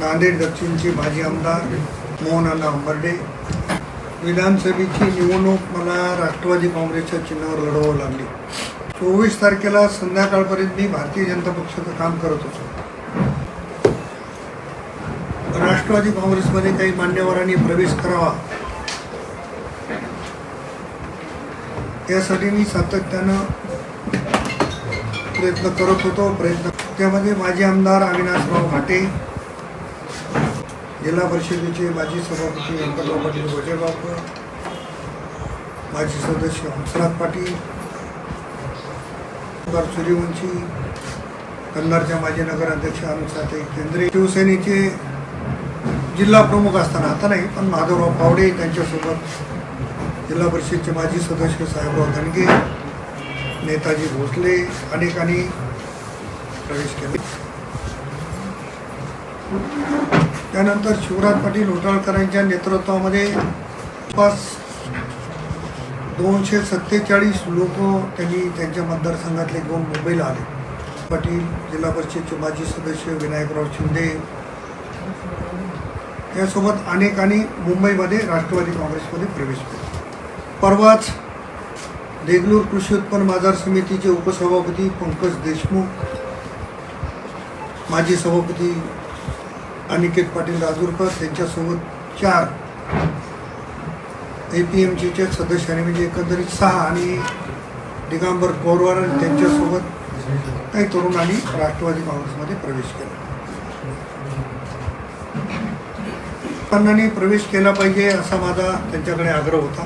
नांदेड दक्षिणचे माजी आमदार मोहन अंबर्डे. विधानसभेची निवडणूक मला राष्ट्रवादी काँग्रेसच्या चिन्हावर लढवावं लागली. चोवीस तारखेला संध्याकाळपर्यंत मी भारतीय जनता पक्षाचं काम करत होतो. राष्ट्रवादी काँग्रेसमध्ये काही मान्यवरांनी प्रवेश करावा. यासाठी मी सातत्यानं प्रयत्न करत होतो प्रयत्न त्यामध्ये माजी आमदार अविनाशराव घाटे जिल्हा परिषदेचे माजी सभापती व्यंकटराव पाटील गोजेगावकर माजी सदस्य हंसराज पाटील कुमार सूर्यवंशी कन्नडच्या माजी नगराध्यक्ष अनुसाते केंद्रे शिवसेनेचे जिल्हा प्रमुख असताना आता नाही पण माधवराव पावडे त्यांच्यासोबत जिल्हा परिषदचे माजी सदस्य साहेबराव धनगे नेताजी भोसले अनेकांनी प्रवेश केला. त्यानंतर शिवराज पाटील होटाळकरांच्या नेतृत्वामध्ये जवळपास दोनशे सत्तेचाळीस लोक त्यांनी त्यांच्या मतदारसंघातले घेऊन मुंबईला आले. पाटील जिल्हा परिषदचे माजी सदस्य विनायकराव शिंदे यासोबत अनेकांनी मुंबईमध्ये राष्ट्रवादी काँग्रेसमध्ये प्रवेश केला. परवाच देगलूर कृषी उत्पन्न बाजार समितीचे उपसभापती पंकज देशमुख माजी सभापती अनिकेत पाटील राजूरकर त्यांच्यासोबत चार ए पी एम सीच्या सदस्यांनी म्हणजे एकंदरीत सहा आणि दिगांबर कोरवार आणि त्यांच्यासोबत काही तरुणांनी राष्ट्रवादी काँग्रेसमध्ये प्रवेश केला. तरुणांनी प्रवेश केला पाहिजे असा माझा त्यांच्याकडे आग्रह होता.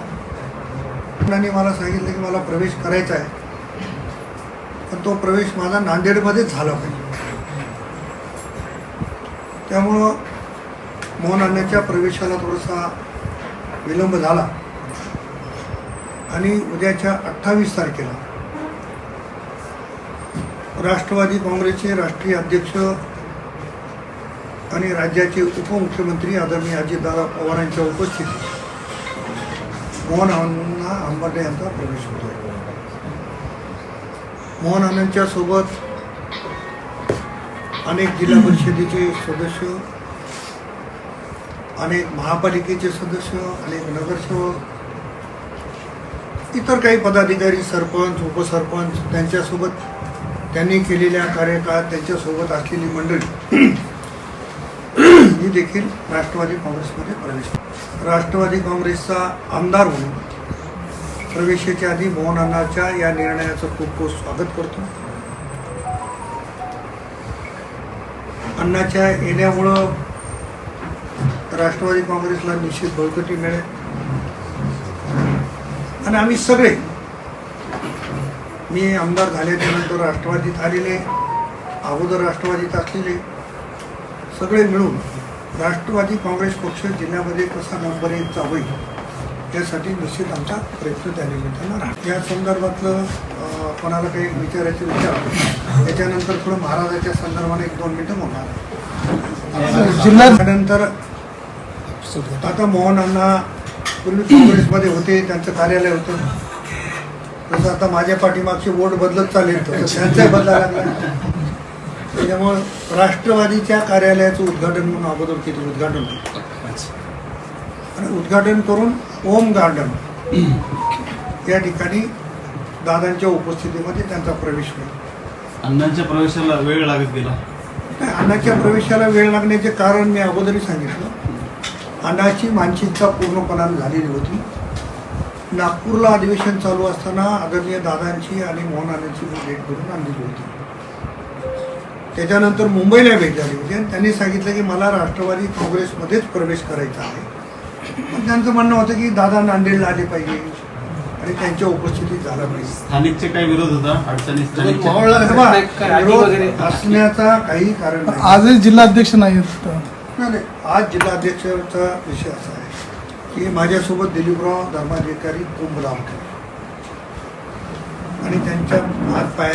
तरुणांनी मला सांगितलं की मला प्रवेश करायचा आहे. पण तो प्रवेश माझा नांदेडमध्येच झाला पाहिजे. त्यामुळं मोहन अण्णाच्या प्रवेशाला थोडासा विलंब झाला. आणि उद्याच्या अठ्ठावीस तारखेला राष्ट्रवादी काँग्रेसचे राष्ट्रीय अध्यक्ष आणि राज्याचे उपमुख्यमंत्री आदरणीय अजितदादा पवारांच्या उपस्थितीत मोहन अण्णा आंबर्डे यांचा प्रवेश होतो मोहन अण्णांच्या सोबत अनेक जिल्हा परिषदेचे सदस्य अनेक महापालिकेचे सदस्य अनेक नगरसेवक इतर काही पदाधिकारी सरपंच उपसरपंच त्यांच्यासोबत त्यांनी केलेल्या कार्यकाळात त्यांच्यासोबत असलेली मंडळी ही देखील राष्ट्रवादी काँग्रेसमध्ये प्रवेश राष्ट्रवादी काँग्रेसचा आमदार म्हणून प्रवेशाच्या आधी मोहन अण्णाच्या या निर्णयाचं खूप खूप स्वागत करतो. अण्णाच्या येण्यामुळं राष्ट्रवादी काँग्रेसला निश्चित बळकटी मिळेल. आणि आम्ही सगळे मी आमदार झाल्याच्यानंतर राष्ट्रवादीत आलेले अगोदर राष्ट्रवादीत असलेले सगळे मिळून राष्ट्रवादी काँग्रेस पक्ष जिल्ह्यामध्ये कसा नंबर एकचा होईल? यासाठी निश्चित आमचा प्रयत्न त्या निमित्तानं राहतो या संदर्भातलं कोणाला काही विचारायचे विचार त्याच्यानंतर थोडं महाराजाच्या संदर्भाने एक दोन मिनटं बोलणार जिल्ह्यात त्यानंतर आता मोहन अण्णा पूर्वी काँग्रेसमध्ये होते त्यांचं कार्यालय होतं. तसं आता माझ्या पाठीमागचे बोर्ड बदलत चालेल तसं त्यांचाही बदला लागला त्याच्यामुळं राष्ट्रवादीच्या कार्यालयाचं उद्घाटन म्हणून अगोदर तिथे उद्घाटन. आणि उद्घाटन करून ओम गार्डन. या ठिकाणी दादांच्या उपस्थितीमध्ये त्यांचा प्रवेश होईल. अण्णांच्या प्रवेशाला वेळ लागत गेला. अण्णाच्या प्रवेशाला वेळ लागण्याचे कारण मी अगोदरही सांगितलं. अण्णाची मानसिकता पूर्णपणाने झालेली होती. नागपूरला अधिवेशन चालू असताना आदरणीय दादांची आणि मोहन मी भेट करून आणलेली होती. त्याच्यानंतर मुंबईला भेट झाली होती आणि त्यांनी सांगितलं की मला राष्ट्रवादी काँग्रेसमध्येच प्रवेश करायचा आहे. त्यांचं म्हणणं होतं की दादा नांदेडला आले पाहिजे आणि त्यांच्या उपस्थितीत झाला पाहिजे. स्थानिकचे काय विरोध होता? अडचणी विरोध? असण्याचा काही कारण नाही. आजही जिल्हाध्यक्ष नाही आहेत. नाही नाही. आज जिल्हाध्यक्षाचा विषय असा आहे की माझ्यासोबत दिलीपराव धर्माधिकारी होते आणि त्यांच्या हात पाया